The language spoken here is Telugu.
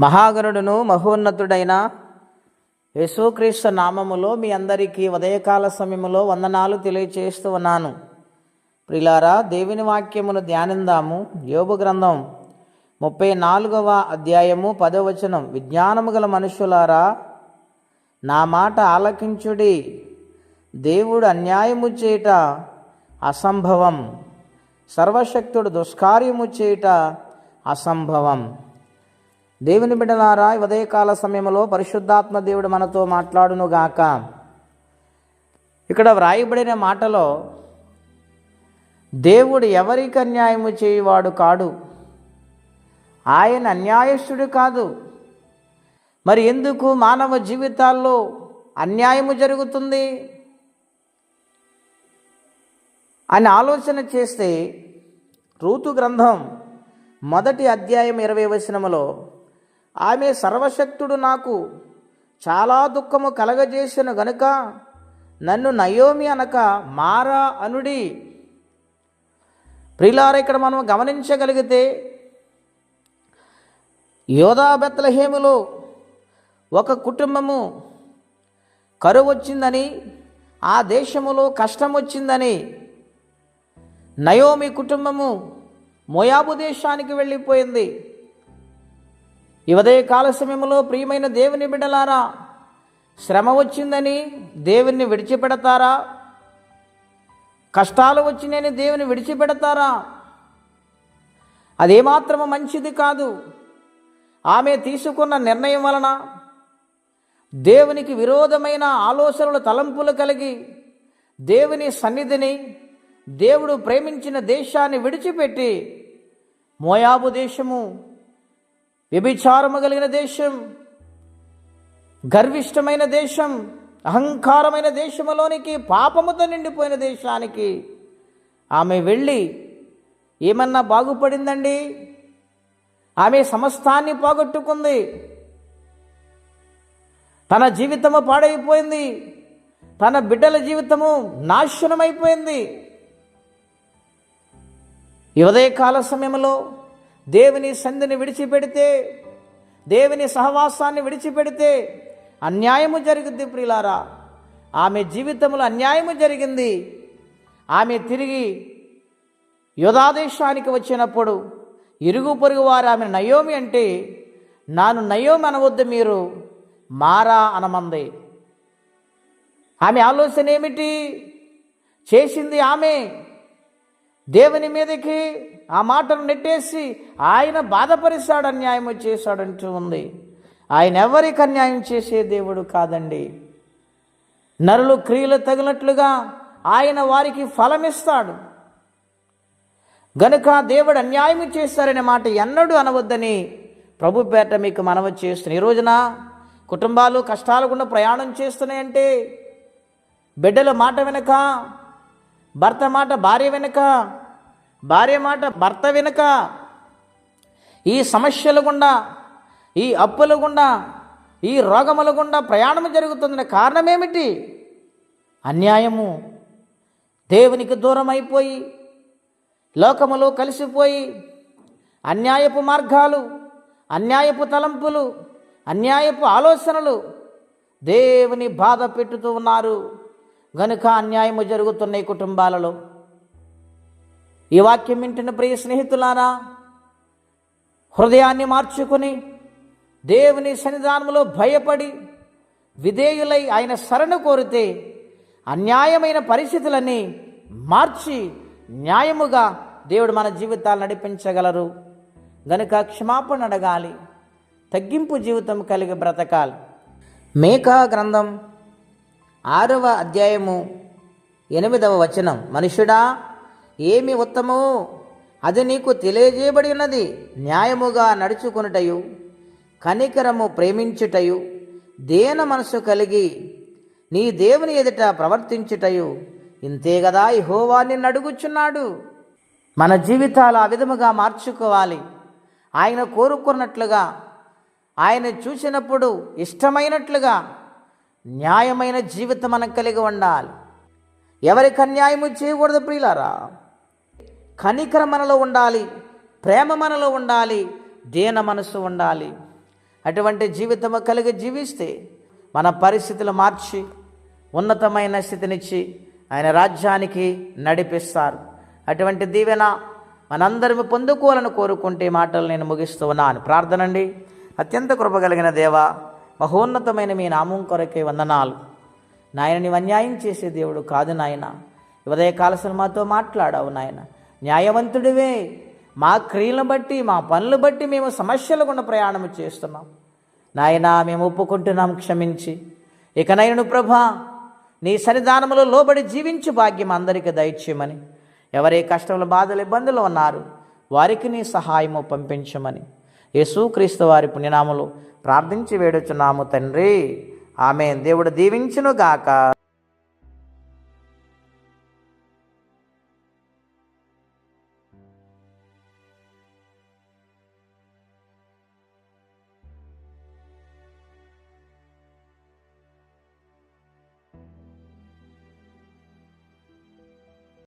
మహాగణుడును మహోన్నతుడైన యేసుక్రీస్తు నామములో మీ అందరికీ ఉదయకాల సమయములో వందనాలు తెలియచేస్తూ ఉన్నాను. ప్రిలారా దేవుని వాక్యమును ధ్యానిందాము. యోగు గ్రంథం ముప్పై నాలుగవ అధ్యాయము పదవచనం విజ్ఞానము గల మనుషులారా నా మాట ఆలకించుడి. దేవుడు అన్యాయము చేయుట అసంభవం. సర్వశక్తుడు దుష్కార్యము చేయుట అసంభవం. దేవుని బిడ్డలారా ఉదయకాల సమయంలో పరిశుద్ధాత్మ దేవుడు మనతో మాట్లాడును గాక. ఇక్కడ వ్రాయబడిన మాటలో దేవుడు ఎవరికి అన్యాయము చేయువాడు కాడు. ఆయన అన్యాయస్తుడు కాదు. మరి ఎందుకు మానవ జీవితాల్లో అన్యాయము జరుగుతుంది? అని ఆలోచన చేస్తే రూతు గ్రంథం మొదటి అధ్యాయం ఇరవై వచనములో ఆమె సర్వశక్తుడు నాకు. చాలా దుఃఖము కలగజేసిన గనుక నన్ను నయోమి అనక మారా అనుడి. ప్రిలార ఇక్కడ మనం గమనించగలిగితే యోధా బెత్తలహేములో ఒక కుటుంబము కరువు వచ్చిందని ఆ దేశములో కష్టం వచ్చిందని నయోమి కుటుంబము మోయాబు దేశానికి వెళ్ళిపోయింది. ఉదయ కాల సమయంలో ప్రియమైన దేవుని బిడ్డలారా శ్రమ వచ్చిందని దేవుణ్ణి విడిచిపెడతారా? కష్టాలు వచ్చినాయని దేవుని విడిచిపెడతారా? అదేమాత్రము మంచిది కాదు. ఆమె తీసుకున్న నిర్ణయం వలన దేవునికి విరోధమైన ఆలోచనలు తలంపులు కలిగి దేవుని సన్నిధిని దేవుడు ప్రేమించిన దేశాన్ని విడిచిపెట్టి మోయాబు దేశము వ్యభిచారము కలిగిన దేశం గర్విష్టమైన దేశం అహంకారమైన దేశములోనికి పాపముతో నిండిపోయిన దేశానికి ఆమె వెళ్ళి ఏమన్నా బాగుపడిందండి? ఆమె సమస్తాన్ని పోగొట్టుకుంది. తన జీవితము పాడైపోయింది. తన బిడ్డల జీవితము నాశనమైపోయింది. ఈ ఉదయకాల సమయంలో దేవుని సంధిని విడిచిపెడితే దేవుని సహవాసాన్ని విడిచిపెడితే అన్యాయము జరుగుద్ది ప్రియులారా ఆమె జీవితంలో అన్యాయము జరిగింది. ఆమె తిరిగి యుధాదేశానికి వచ్చినప్పుడు ఇరుగు పొరుగు వారు ఆమె నయోమి అంటే నాను నయోమి అనవద్దు మీరు మారా అనమంది. ఆమె ఆలోచన ఏమిటి? చేసింది ఆమె. దేవుని మీదకి ఆ మాటను నెట్టేసి ఆయన బాధపరిస్తాడు అన్యాయం చేశాడంటూ ఉంది. ఆయన ఎవరికి అన్యాయం చేసే దేవుడు కాదండి. నరులు క్రియలు తగినట్లుగా ఆయన వారికి ఫలమిస్తాడు. గనుక దేవుడు అన్యాయం చేస్తారనే మాట ఎన్నడూ అనవద్దని ప్రభు పేట మీకు మనవి చేస్తున్నాయి ఈ రోజున కుటుంబాలు కష్టాలు గుండా ప్రయాణం చేస్తున్నాయంటే బిడ్డల మాట వెనక భర్త మాట భార్య వెనుక భార్య మాట భర్త వెనుక ఈ సమస్యల గుండా ఈ అప్పుల గుండా ఈ రోగముల గుండా ప్రయాణం జరుగుతుందనే కారణమేమిటి? అన్యాయము దేవునికి దూరం అయిపోయి లోకములో కలిసిపోయి అన్యాయపు మార్గాలు అన్యాయపు తలంపులు అన్యాయపు ఆలోచనలు దేవుని బాధ పెట్టుతూ ఉన్నారు. గనుక అన్యాయము జరుగుతున్న ఈ కుటుంబాలలో ఈ వాక్యం వింటున్న ప్రియ స్నేహితులారా హృదయాన్ని మార్చుకుని దేవుని సన్నిధానంలో భయపడి విధేయులై ఆయన శరణు కోరితే అన్యాయమైన పరిస్థితులన్నీ మార్చి న్యాయముగా దేవుడు మన జీవితాలు నడిపించగలరు. గనుక క్షమాపణ అడగాలి తగ్గింపు జీవితం కలిగి బ్రతకాలి. మేకా గ్రంథం ఆరవ అధ్యాయము ఎనిమిదవ వచనం. మనుషుడా ఏమి ఉత్తమము అది నీకు తెలియజేయబడి ఉన్నది న్యాయముగా నడుచుకునుటయు కనికరము ప్రేమించుటయు దేన మనసు కలిగి నీ దేవుని ఎదుట ప్రవర్తించుటయు. ఇంతే కదా యెహోవా నిన్ను అడుగుచున్నాడు. మన జీవితాలు ఆ విధముగా మార్చుకోవాలి. ఆయన కోరుకున్నట్లుగా ఆయన చూసినప్పుడు ఇష్టమైనట్లుగా న్యాయమైన జీవితం మనం కలిగి ఉండాలి. ఎవరికి అన్యాయము చేయకూడదు ప్రియులారా? కనికర మనలో ఉండాలి ప్రేమ మనలో ఉండాలి దీన మనసు ఉండాలి. అటువంటి జీవితము కలిగి జీవిస్తే మన పరిస్థితులు మార్చి ఉన్నతమైన స్థితినిచ్చి ఆయన రాజ్యానికి నడిపిస్తారు. అటువంటి దీవెన మనందరం పొందుకోవాలని కోరుకుంటే మాటలు నేను ముగిస్తూ ఉన్నాను. ప్రార్థనండి. అత్యంత కృపగలిగిన దేవా మహోన్నతమైన మీ నామం కొరకే వందనాలు. నాయన నీవు అన్యాయం చేసే దేవుడు కాదు నాయన. ఉదయ కాలసలు మాట్లాడావు నాయన. న్యాయవంతుడివే. మా క్రియలను బట్టి మా పనులు బట్టి మేము సమస్యలు గుండా ప్రయాణం చేస్తున్నాం. నాయన మేము ఒప్పుకుంటున్నాం క్షమించి. ఇక నయను ప్రభా నీ సన్నిధానములో లోబడి జీవించు భాగ్యం అందరికీ దయచేయమని. ఎవరే కష్టములు బాధలు ఇబ్బందులు ఉన్నారు వారికి నీ సహాయము పంపించమని. యేసుక్రీస్తు వారి పుణ్యనామలు ప్రార్థించి వేడుచున్నాము తండ్రి. ఆమె దేవుడు దీవించునుగాక.